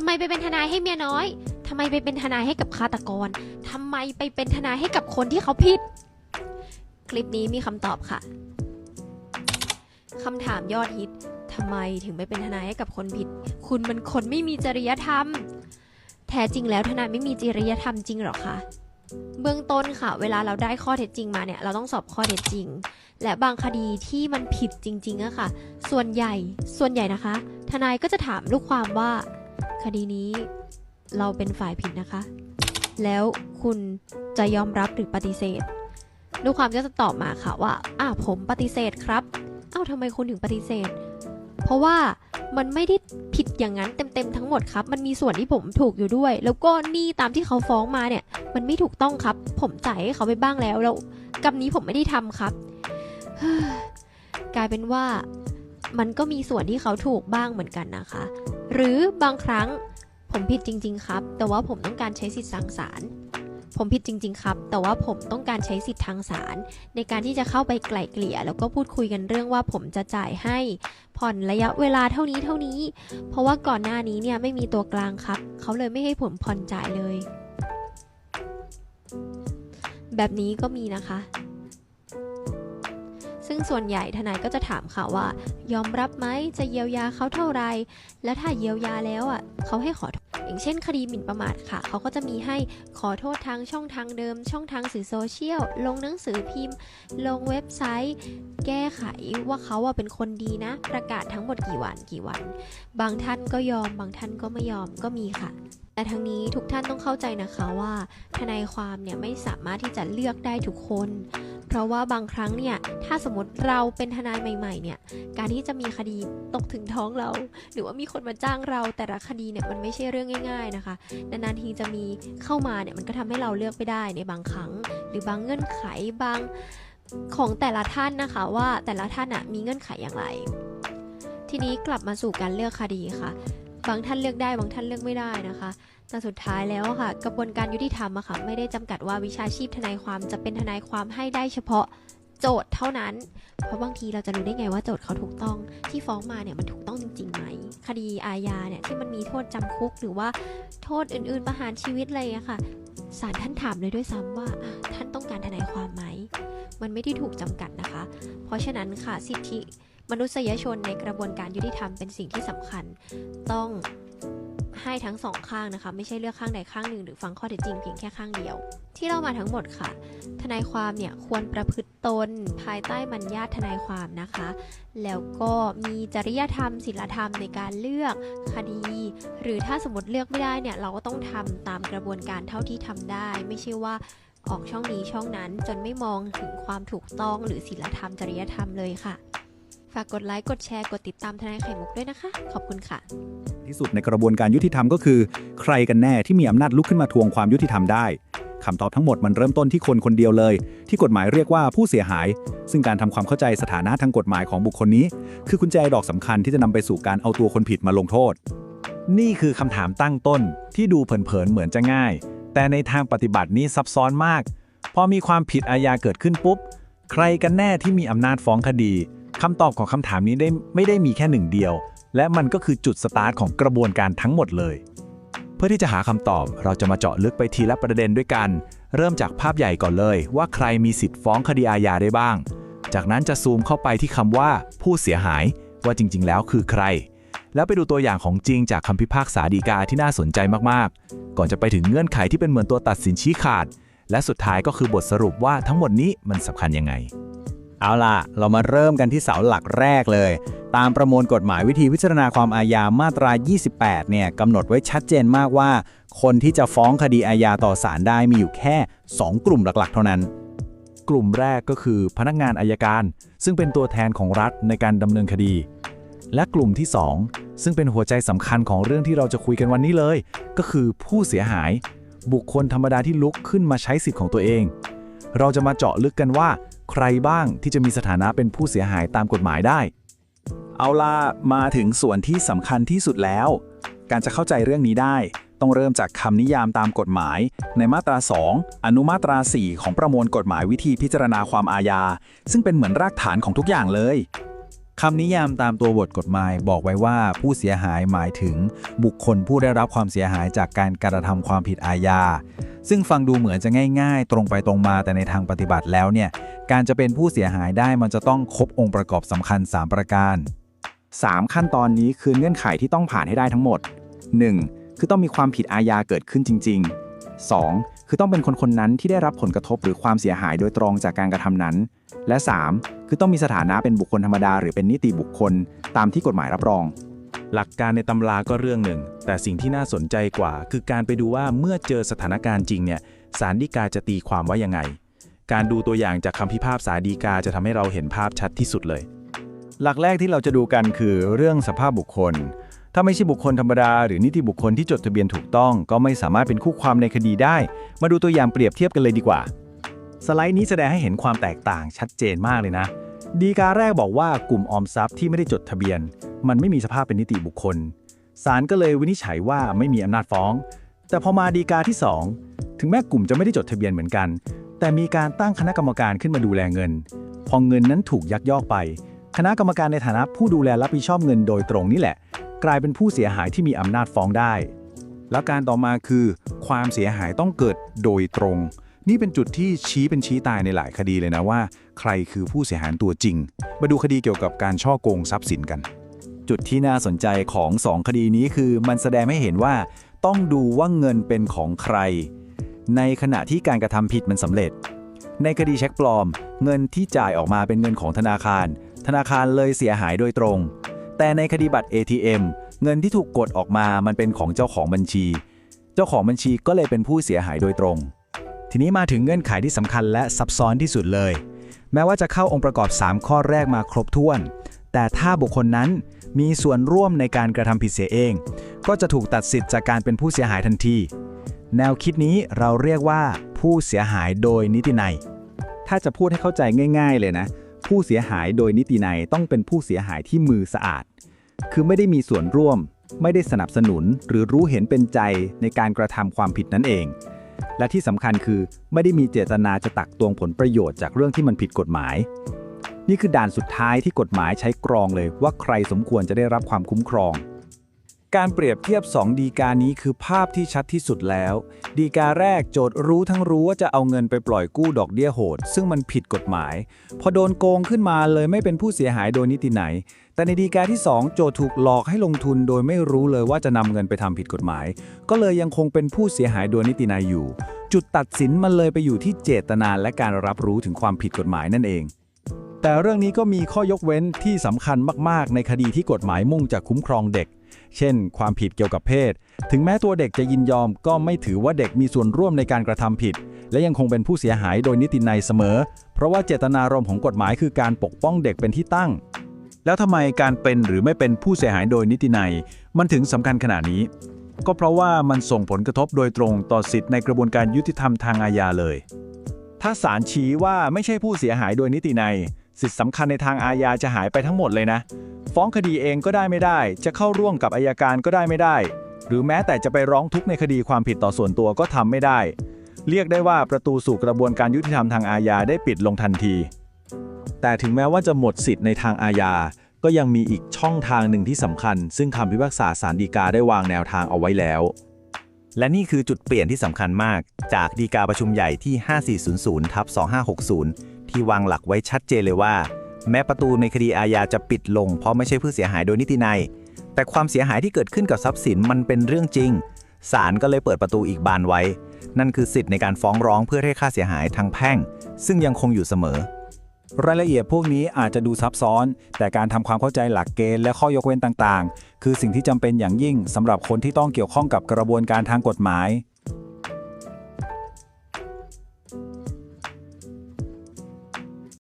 ำไมไปเป็นทนายให้เมียน้อยทำไมไปเป็นทนายให้กับฆาตกรทำไมไปเป็นทนายให้กับคนที่เขาผิด คลิปนี้มีคำตอบค่ะคำถามยอดฮิตทำไมถึงไม่เป็นทนายให้กับคนผิด คุณมันคนไม่มีจริยธรรม แท้จริงแล้วทนายไม่มีจริยธรรมจริงหรอคะเบื้องต้นค่ะ เวลาเราได้ข้อเท็จจริงมาเนี่ย เราต้องสอบข้อเท็จจริง และบางคดีที่มันผิดจริงๆอะค่ะ ส่วนใหญ่ ส่วนใหญ่นะคะ ทนายก็จะถามลูกความว่า คดีนี้เราเป็นฝ่ายผิดนะคะ แล้วคุณจะยอมรับหรือปฏิเสธลูกความก็จะตอบมาค่ะว่าอ่าผมปฏิเสธครับ เอ้าทำไมคุณถึงปฏิเสธ เพราะว่ามันไม่ได้ผิดอย่างนั้นเต็มๆทั้งหมดครับ มันมีส่วนที่ผมถูกอยู่ด้วย แล้วก็หนี่ตามที่เขาฟ้องมาเนี่ย มันไม่ถูกต้องครับ ผมจ่ายให้เขาไปบ้างแล้ว แล้วกรรมนี้ผมไม่ได้ทำครับ กลายเป็นว่ามันก็มีส่วนที่เขาถูกบ้างเหมือนกันนะคะ หรือบางครั้งผมผิดจริง ๆ ครับ แต่ว่าผมต้องการใช้สิทธิ์ทางศาลผมผิดจริง ๆ ครับ แต่ว่าผมต้องการใช้สิทธิ์ทางศาลในการที่จะเข้าไปไกล่เกลี่ย แล้วก็พูดคุยกันเรื่องว่าผมจะจ่ายให้ผ่อนระยะเวลาเท่านี้เท่านี้ เพราะว่าก่อนหน้านี้เนี่ยไม่มีตัวกลางครับ เขาเลยไม่ให้ผมผ่อนจ่ายเลย แบบนี้ก็มีนะคะ ซึ่งส่วนใหญ่ทนายก็จะถามค่ะว่า ยอมรับไหมจะเยียวยาเขาเท่าไร แล้วถ้าเยียวยาแล้วอะเขาให้ขอโทษอย่างเช่นคดีหมิ่นประมาทค่ะ เขาก็จะมีให้ขอโทษทางช่องทางเดิม ช่องทางสื่อโซเชียล ลงหนังสือพิมพ์ ลงเว็บไซต์ แก้ไขว่าเขาอะเป็นคนดีนะ ประกาศทั้งหมดกี่วันกี่วัน บางท่านก็ยอมบางท่านก็ไม่ยอมก็มีค่ะ แต่ทั้งนี้ทุกท่านต้องเข้าใจนะคะว่าทนายความเนี่ยไม่สามารถที่จะเลือกได้ทุกคน เพราะว่าบางครั้งเนี่ยถ้าสมมติเราเป็นทนายใหม่ๆเนี่ยการที่จะมีคดีตกถึงท้องเรา หรือว่ามีคนมาจ้างเราแต่ละคดีเนี่ยมันไม่ใช่เรื่องง่าย ๆนะคะ นานๆทีจะมีเข้ามาเนี่ยมันก็ทำให้เราเลือกไม่ได้ในบางครั้ง หรือบางเงื่อนไขบางของแต่ละท่านนะคะว่าแต่ละท่านอะมีเงื่อนไขอย่างไร ทีนี้กลับมาสู่การเลือกคดีค่ะ บางท่านเลือกได้บางท่านเลือกไม่ได้นะคะแต่สุดท้ายแล้วค่ะ กระบวนการยุติธรรมอะค่ะไม่ได้จำกัดว่าวิชาชีพทนายความจะเป็นทนายความให้ได้เฉพาะโจทย์เท่านั้น เพราะบางทีเราจะรู้ได้ไงว่าโจทย์เขาถูกต้อง ที่ฟ้องมาเนี่ยมันถูกต้องจริงๆไหม คดีอาญาเนี่ยที่มันมีโทษจำคุกหรือว่าโทษอื่นๆประหารชีวิตอะไรอะค่ะศาลท่านถามเลยด้วยซ้ำว่าท่านต้องการทนายความไหม มันไม่ได้ถูกจำกัดนะคะ เพราะฉะนั้นค่ะสิทธิ มนุษยชนในกระบวนการยุติธรรมเป็นสิ่งที่สำคัญ ต้องให้ทั้งสองข้างนะคะ ไม่ใช่เลือกข้างใดข้างหนึ่ง หรือฟังข้อเท็จจริงเพียงแค่ข้างเดียว ที่เรามาทั้งหมดค่ะ ทนายความเนี่ยควรประพฤติตนภายใต้มัญญาทนายความนะคะ แล้วก็มีจริยธรรมศีลธรรมในการเลือกคดี หรือถ้าสมมติเลือกไม่ได้เนี่ยเราก็ต้องทำตามกระบวนการเท่าที่ทำได้ ไม่ใช่ว่าออกช่องนี้ช่องนั้นจนไม่มองถึงความถูกต้องหรือศีลธรรมจริยธรรมเลยค่ะ ฝากกดไลค์ กดแชร์ กดติดตามทนายไข่มุกด้วยนะคะ ขอบคุณค่ะ ที่สุดในกระบวนการยุติธรรมก็คือ ใครกันแน่ที่มีอำนาจลุกขึ้นมาทวงความยุติธรรมได้คำตอบทั้งหมดมันเริ่มต้นที่คนคนเดียวเลย ที่กฎหมายเรียกว่าผู้เสียหาย ซึ่งการทำความเข้าใจสถานะทางกฎหมายของบุคคลนี้ คือกุญแจดอกสำคัญที่จะนำไปสู่การเอาตัวคนผิดมาลงโทษ นี่คือคำถามตั้งต้นที่ดูเผินๆเหมือนจะง่าย แต่ในทางปฏิบัตินี้ซับซ้อนมาก พอมีความผิดอาญาเกิดขึ้นปุ๊บ ใครกันแน่ที่มีอำนาจฟ้องคดี คำตอบของคำถามนี้ได้ไม่ได้มีแค่หนึ่งเดียว และมันก็คือจุดสตาร์ทของกระบวนการทั้งหมดเลย เพื่อที่จะหาคำตอบเราจะมาเจาะลึกไปทีละประเด็นด้วยกัน เริ่มจากภาพใหญ่ก่อนเลย ว่าใครมีสิทธิ์ฟ้องคดีอาญาได้บ้าง จากนั้นจะซูมเข้าไปที่คำว่าผู้เสียหายว่าจริง ๆ แล้วคือใคร แล้วไปดูตัวอย่างของจริงจากคำพิพากษาฎีกาที่น่าสนใจมากๆ ก่อนจะไปถึงเงื่อนไขที่เป็นเหมือนตัวตัดสินชี้ขาด และสุดท้ายก็คือบทสรุปว่าทั้งหมดนี้มันสำคัญยังไง เอาล่ะ เรามาเริ่มกันที่เสาหลักแรกเลย ตามประมวลกฎหมายวิธีพิจารณาความอาญามาตรา 28 เนี่ยกำหนดไว้ชัดเจนมากว่า คนที่จะฟ้องคดีอาญาต่อศาลได้มีอยู่แค่ 2 กลุ่มหลักๆ เท่านั้น กลุ่มแรกก็คือพนักงานอายการ ซึ่งเป็นตัวแทนของรัฐในการดำเนินคดี และกลุ่มที่ 2 ซึ่งเป็นหัวใจสำคัญของเรื่องที่เราจะคุยกันวันนี้เลย ก็คือผู้เสียหาย บุคคลธรรมดาที่ลุกขึ้นมาใช้สิทธิ์ของตัวเอง เราจะมาเจาะลึกกันว่า ใครบ้างที่จะมีสถานะเป็นผู้เสียหายตามกฎหมายได้ เอาล่ะมาถึงส่วนที่สำคัญที่สุดแล้ว การจะเข้าใจเรื่องนี้ได้ ต้องเริ่มจากคำนิยามตามกฎหมาย ในมาตรา 2 อนุมาตรา 4 ของประมวลกฎหมายวิธีพิจารณาความอาญา ซึ่งเป็นเหมือนรากฐานของทุกอย่างเลยคำนิยามตามตัวบทกฎหมายบอกไว้ว่าผู้เสียหายหมายถึงบุคคลผู้ได้รับความเสียหายจากการกระทำความผิดอาญา ซึ่งฟังดูเหมือนจะง่ายๆ ตรงไปตรงมาแต่ในทางปฏิบัติแล้วเนี่ย การจะเป็นผู้เสียหายได้มันจะต้องครบองค์ประกอบสำคัญ 3 ประการ 3 ขั้นตอนนี้คือเงื่อนไขที่ต้องผ่านให้ได้ทั้งหมด 1. คือต้องมีความผิดอาญาเกิดขึ้นจริง ๆ 2. คือต้องเป็นคนคนนั้นที่ได้รับผลกระทบหรือความเสียหายโดยตรงจากการกระทำนั้น และ 3. คือต้องมีสถานะเป็นบุคคลธรรมดาหรือเป็นนิติบุคคล ตามที่กฎหมายรับรอง หลักการในตำราก็เรื่องหนึ่ง แต่สิ่งที่น่าสนใจกว่า คือการไปดูว่าเมื่อเจอสถานการณ์จริงเนี่ยศาลฎีกาจะตีความว่ายังไง การดูตัวอย่างจากคำพิพากษาฎีกาจะทำให้เราเห็นภาพชัดที่สุดเลย หลักแรกที่เราจะดูกันคือเรื่องสภาพบุคคล ถ้าไม่ใช่บุคคลธรรมดา หรือนิติบุคคลที่จดทะเบียนถูกต้อง ก็ไม่สามารถเป็นคู่ความในคดีได้ มาดูตัวอย่างเปรียบเทียบกันเลยดีกว่า สไลด์นี้แสดงให้เห็นความแตกต่างชัดเจนมากเลยนะ ดีกาแรกบอกว่ากลุ่มออมทรัพย์ที่ไม่ได้จดทะเบียน มันไม่มีสภาพเป็นนิติบุคคลศาลก็เลยวินิจฉัยว่าไม่มีอำนาจฟ้อง แต่พอมาดีกาที่ 2 ถึงแม้กลุ่มจะไม่ได้จดทะเบียนเหมือนกัน แต่มีการตั้งคณะกรรมการขึ้นมาดูแลเงิน พอเงินนั้นถูกยักยอกไป คณะกรรมการในฐานะผู้ดูแลรับผิดชอบเงินโดยตรงนี่แหละ กลายเป็นผู้เสียหายที่มีอำนาจฟ้องได้ แล้วการต่อมาคือ ความเสียหายต้องเกิดโดยตรง นี่เป็นจุดที่ชี้เป็นชี้ตายในหลายคดีเลยนะว่า ใครคือผู้เสียหายตัวจริง มาดูคดีเกี่ยวกับการช่อโกงทรัพย์สินกัน จุดที่น่าสนใจของ 2 คดีนี้คือมันแสดงให้เห็นว่า ต้องดูว่าเงินเป็นของใคร ในขณะที่การกระทำผิดมันสำเร็จ ในคดีเช็คปลอม เงินที่จ่ายออกมาเป็นเงินของธนาคาร ธนาคารเลยเสียหายโดยตรง แต่ในคดีบัตร ATM เงินที่ถูกกดออกมามันเป็นของเจ้าของบัญชี เจ้าของบัญชีก็เลยเป็นผู้เสียหายโดยตรงทีนี้มาถึงเงื่อนไขที่สำคัญและซับซ้อนที่สุดเลย แม้ว่าจะเข้าองค์ประกอบ 3 ข้อแรกมาครบถ้วน แต่ถ้าบุคคลนั้นมีส่วนร่วมในการกระทำผิดเสียเอง ก็จะถูกตัดสิทธิ์จากการเป็นผู้เสียหายทันที แนวคิดนี้เราเรียกว่าผู้เสียหายโดยนิตินัย ถ้าจะพูดให้เข้าใจง่าย ๆ เลยนะ ผู้เสียหายโดยนิตินัยต้องเป็นผู้เสียหายที่มือสะอาด คือไม่ได้มีส่วนร่วม ไม่ได้สนับสนุนหรือรู้เห็นเป็นใจในการกระทำความผิดนั่นเอง และที่สำคัญคือไม่ได้มีเจตนาจะตักตวงผลประโยชน์จากเรื่องที่มันผิดกฎหมาย นี่คือด่านสุดท้ายที่กฎหมายใช้กรองเลยว่าใครสมควรจะได้รับความคุ้มครอง การเปรียบเทียบ 2 ดีกานี้คือภาพที่ชัดที่สุดแล้ว ดีกาแรกโจทย์รู้ทั้งรู้ว่าจะเอาเงินไปปล่อยกู้ดอกเบี้ยโหด ซึ่งมันผิดกฎหมาย พอโดนโกงขึ้นมาเลยไม่เป็นผู้เสียหายโดยนิติไหน แต่ในดีกาที่ 2 โจทย์ถูกหลอกให้ลงทุนโดยไม่รู้เลยว่าจะนำเงินไปทำผิดกฎหมาย ก็เลยยังคงเป็นผู้เสียหายโดยนิตินัยอยู่ จุดตัดสินมันเลยไปอยู่ที่เจตนาและการรับรู้ถึงความผิดกฎหมายนั่นเอง แต่เรื่องนี้ก็มีข้อยกเว้นที่สำคัญมาก ๆ ในคดีที่กฎหมายมุ่งจะคุ้มครองเด็ก เช่น ความผิดเกี่ยวกับเพศ ถึงแม้ตัวเด็กจะยินยอม ก็ไม่ถือว่าเด็กมีส่วนร่วมในการกระทำผิด และยังคงเป็นผู้เสียหายโดยนิตินัยเสมอ เพราะว่าเจตนารมณ์ของกฎหมายคือการปกป้องเด็กเป็นที่ตั้ง แล้วทำไมการเป็นหรือไม่เป็นผู้เสียหายโดยนิตินัย มันถึงสำคัญขนาดนี้ ก็เพราะว่ามันส่งผลกระทบโดยตรงต่อสิทธิในกระบวนการยุติธรรมทางอาญาเลย ถ้าศาลชี้ว่าไม่ใช่ผู้เสียหายโดยนิตินัย สิทธิสำคัญในทางอาญาจะหายไปทั้งหมดเลยนะ ฟ้องคดีเองก็ได้ไม่ได้ จะเข้าร่วมกับอายการก็ได้ไม่ได้ หรือแม้แต่จะไปร้องทุกข์ในคดีความผิดต่อส่วนตัวก็ทำไม่ได้ เรียกได้ว่าประตูสู่กระบวนการยุติธรรมทางอาญาได้ปิดลงทันที แต่ถึงแม้ว่าจะหมดสิทธิ์ในทางอาญา ก็ยังมีอีกช่องทางหนึ่งที่สำคัญ ซึ่งคำพิพากษาศาลฎีกาได้วางแนวทางเอาไว้แล้ว และนี่คือจุดเปลี่ยนที่สำคัญมาก จากดีกาประชุมใหญ่ที่ 5400ทับ2560 ที่วางหลักไว้ชัดเจนเลยว่า แม้ประตูในคดีอาญาจะปิดลง เพราะไม่ใช่ผู้เสียหายโดยนิตินัย แต่ความเสียหายที่เกิดขึ้นกับทรัพย์สินมันเป็นเรื่องจริงศาลก็เลยเปิดประตูอีกบานไว้ นั่นคือสิทธิ์ในการฟ้องร้องเพื่อให้ค่าเสียหายทางแพ่ง ซึ่งยังคงอยู่เสมอ รายละเอียดพวกนี้อาจจะดูซับซ้อน แต่การทำความเข้าใจหลักเกณฑ์และข้อยกเว้นต่างๆ คือสิ่งที่จำเป็นอย่างยิ่งสำหรับคนที่ต้องเกี่ยวข้องกับกระบวนการทางกฎหมาย